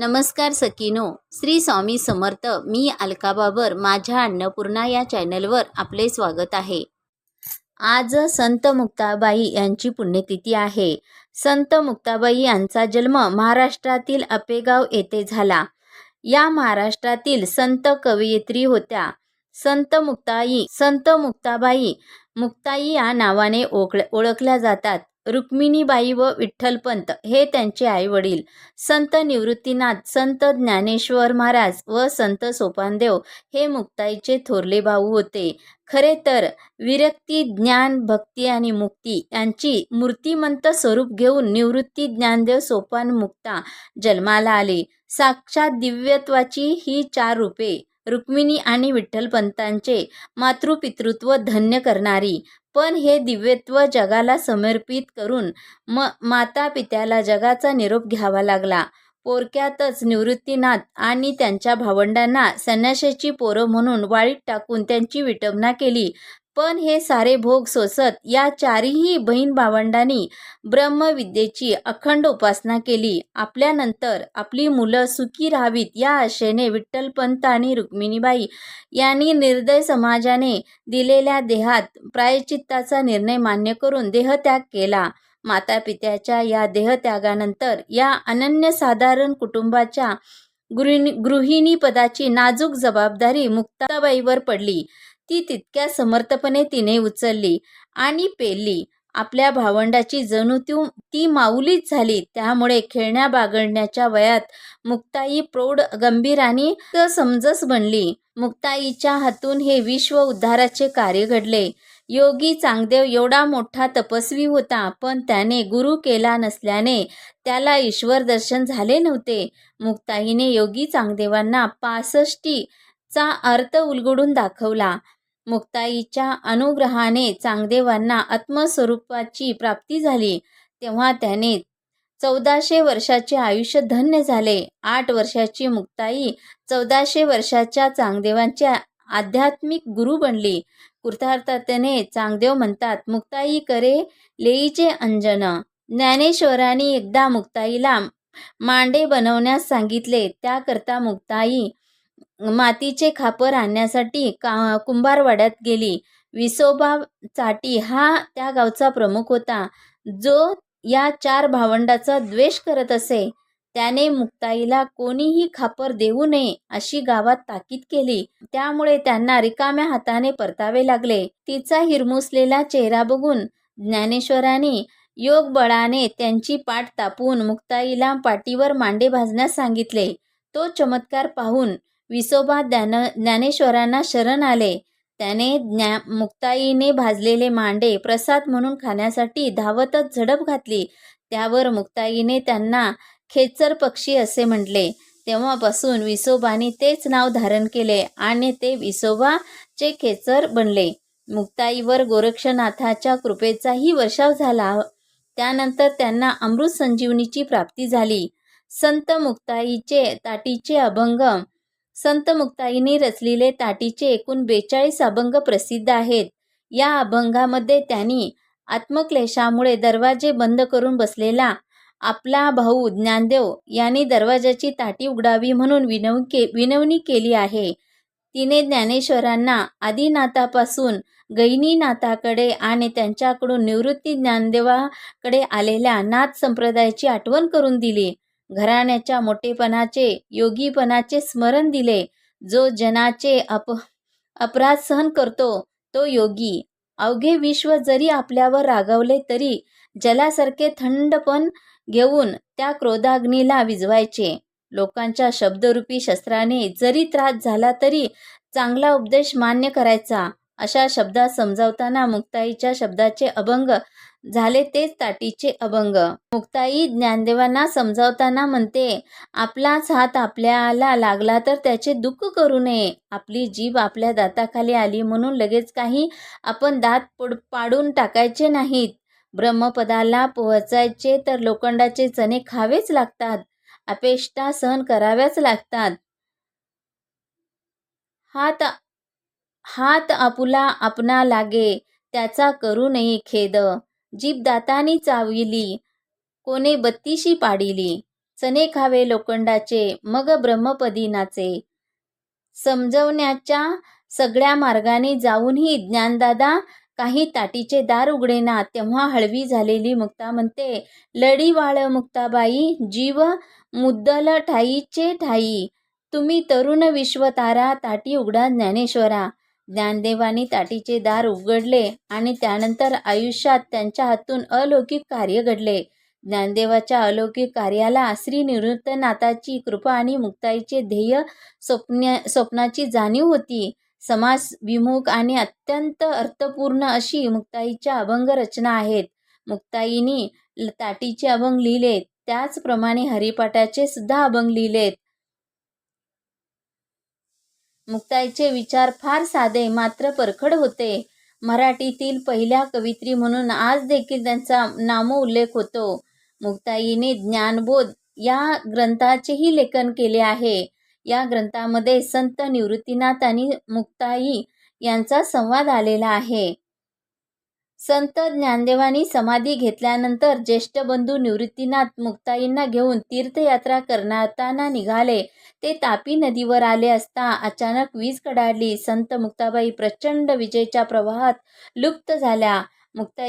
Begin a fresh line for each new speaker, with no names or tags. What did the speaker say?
नमस्कार सकीनो श्री स्वामी समर्थ मी अलका बाबर माझ्या अन्नपूर्णा या चॅनलवर आपले स्वागत आहे. आज संत मुक्ताबाई यांची पुण्यतिथी आहे. संत मुक्ताबाई यांचा जन्म महाराष्ट्रातील अपेगाव येथे झाला. या महाराष्ट्रातील संत कवयित्री होत्या. संत मुक्ताई संत मुक्ताबाई मुक्ताई या नावाने ओळख ओळखल्या जातात. रुक्मिणीबाई व विठ्ठलपंत हे त्यांचे आईवडील. संत निवृत्तीनाथ संत ज्ञानेश्वर महाराज व संत सोपानदेव हे मुक्ताईचे थोरले भाऊ होते. खरे तर विरक्ती ज्ञान भक्ती आणि मुक्ती यांची मूर्तिमंत स्वरूप घेऊन निवृत्ती ज्ञानदेव सोपान मुक्ता जन्माला आले. साक्षात दिव्यत्वाची ही चार रूपे रुक्मिणी आणि विठ्ठलपंतांचे मातृपितृत्व धन्य करणारी. पण हे दिव्यत्व जगाला समर्पित करून म माता पित्याला जगाचा निरोप घ्यावा लागला. पोरक्यातच निवृत्तीनाथ आणि त्यांच्या भावंडांना संन्याशाची पोरं म्हणून वाळीत टाकून त्यांची विटंबना केली. पण हे सारे भोग सोसत या चारही बहीण भावंडांनी ब्रह्मविद्येची अखंड उपासना केली. आपल्यानंतर आपली मुलं सुखी राहावीत या आशेने विठ्ठलपंत आणि रुक्मिणीबाई यांनी निर्दय समाजाने दिलेल्या देहात प्रायचित्ताचा निर्णय मान्य करून देहत्याग केला. माता पित्याच्या या देहत्यागानंतर या अनन्यसाधारण कुटुंबाच्या गृहिणी गृहिणीपदाची नाजूक जबाबदारी मुक्ताबाईवर पडली. ती तितक्या समर्थपणे तिने उचलली आणि पेली आपल्या भावंडाची जणू ती ती माऊलीच झाली. त्यामुळे खेळण्या बागडण्याच्या वयात मुक्ताई प्रौढ गंभीर आणि समजस बनली. मुक्ताईच्या हातून हे विश्व उद्धाराचे कार्य घडले. योगी चांगदेव एवढा मोठा तपस्वी होता पण त्याने गुरु केला नसल्याने त्याला ईश्वर दर्शन झाले नव्हते. मुक्ताईने योगी चांगदेवांना पासष्टीचा अर्थ उलगडून दाखवला. मुक्ताईच्या अनुग्रहाने चांगदेवांना आत्मस्वरूपाची प्राप्ती झाली. तेव्हा त्याने चौदाशे वर्षाचे आयुष्य धन्य झाले. आठ वर्षाची मुक्ताई चौदाशे वर्षाच्या चांगदेवांच्या आध्यात्मिक गुरु बनली. कृतार्थतेने चांगदेव म्हणतात मुक्ताई करे लेईचे अंजन. ज्ञानेश्वरांनी एकदा मुक्ताईला मांडे बनवण्यास सांगितले. त्याकरता मुक्ताई मातीचे खापर आणण्यासाठी का कुंभारवाड्यात गेली. विसोबा चाटी हा त्या गावचा प्रमुख होता. जो या चार भावंडाचा द्वेष करत असे त्याने मुक्ताईला कोणीही खापर देऊ नये अशी गावात ताकीद केली. त्यामुळे त्यांना रिकाम्या हाताने परतावे लागले. तिचा हिरमुसलेला चेहरा बघून ज्ञानेश्वरांनी योग बळाने त्यांची पाठ तापून मुक्ताईला पाठीवर मांडे भाजण्यास सांगितले. तो चमत्कार पाहून विसोबा ज्ञान ज्ञानेश्वरांना शरण आले. त्याने ज्ञा मुक्ताईने भाजलेले मांडे प्रसाद म्हणून खाण्यासाठी धावतच झडप घातली. त्यावर मुक्ताईने त्यांना खेचर पक्षी असे म्हटले. तेव्हापासून विसोबाने तेच नाव धारण केले आणि ते विसोबाचे खेचर बनले. मुक्ताईवर गोरक्षनाथाच्या कृपेचाही वर्षाव झाला. त्यानंतर त्यांना अमृत संजीवनीची प्राप्ती झाली. संत मुक्ताईचे ताटीचे अभंग संत मुक्ताईंनी रचलेले ताटीचे एकूण बेचाळीस अभंग प्रसिद्ध आहेत. या अभंगामध्ये त्यांनी आत्मक्लेशामुळे दरवाजे बंद करून बसलेला आपला भाऊ ज्ञानदेव यांनी दरवाजाची ताटी उघडावी म्हणून विनव के विनवणी केली आहे. तिने ज्ञानेश्वरांना आदिनाथापासून गैनीनाथाकडे आणि त्यांच्याकडून निवृत्ती ज्ञानदेवाकडे आलेल्या नाथ संप्रदायाची आठवण करून दिली. घराण्याच्या मोठेपणाचे योगीपणाचे स्मरण दिले. जो जनाचे अप अपराध सहन करतो तो योगी. अवघे विश्व जरी आपल्यावर रागावले तरी जलासारखे थंडपण घेऊन त्या क्रोधाग्नीला विजवायचे. लोकांच्या शब्दरूपी शस्त्राने जरी त्रास झाला तरी चांगला उपदेश मान्य करायचा. अशा शब्दात समजावताना मुक्ताईच्या शब्दाचे अभंग झाले तेच ताटीचे अभंग. मुक्ताई ज्ञानदेवांना समजावताना म्हणते आपलाच हात आपल्याला लागला तर त्याचे दुःख करू नये. आपली जीभ आपल्या दाताखाली आली म्हणून लगेच काही आपण दात पुड पाडून टाकायचे नाहीत. ब्रह्मपदाला पोहोचायचे तर लोखंडाचे चणे खावेच लागतात. अपेष्टा सहन कराव्याच लागतात. हात हात आपुला आपणा लागे त्याचा करू नये खेद. जीभ दातानी चाविली कोणे बत्तीशी पाडिली. चणे खावे लोखंडाचे मग ब्रह्मपदी नाचे समजवण्याच्या सगळ्या मार्गाने जाऊनही ज्ञानदादा काही ताटीचे दार उघडेना तेव्हा हळवी झालेली मुक्ता म्हणते लढीवाळ मुक्ताबाई जीव मुद्दल ठाईचे ठाई. तुम्ही तरुण विश्वतारा ताटी उघडा ज्ञानेश्वरा. ज्ञानदेवानी ताटीचे दार उघडले आणि त्यानंतर आयुष्यात त्यांच्या हातून अलौकिक कार्य घडले. ज्ञानदेवाच्या अलौकिक कार्याला श्री निवृत्तनाथाची कृपा आणि मुक्ताईचे ध्येय स्वप्न स्वप्नाची जाणीव होती. समास विमुख आणि अत्यंत अर्थपूर्ण अशी मुक्ताईच्या अभंग रचना आहेत. मुक्ताईनी ल- ताटीचे अभंग लिहिलेत त्याचप्रमाणे हरिपाठाचे सुद्धा अभंग लिहिलेत. मुक्ताईचे विचार फार साधे मात्र परखड होते. मराठीतील पहिल्या कवित्री म्हणून आज देखील त्यांचा नामोल्लेख होतो. मुक्ताईने ज्ञानबोध या ग्रंथाचेही लेखन केले आहे. या ग्रंथामध्ये संत निवृत्तीनाथ आणि मुक्ताई यांचा संवाद आलेला आहे. संत ज्ञानदेवांनी समाधी घेतल्यानंतर ज्येष्ठ बंधू निवृत्तीनाथ मुक्ताईंना घेऊन तीर्थयात्रा करताना निघाले. ते तापी नदीवर आले असता अचानक वीज कडाडली. संत मुक्ताबाई प्रचंड विजेच्या प्रवाहात लुप्त झाल्या. मुक्ताई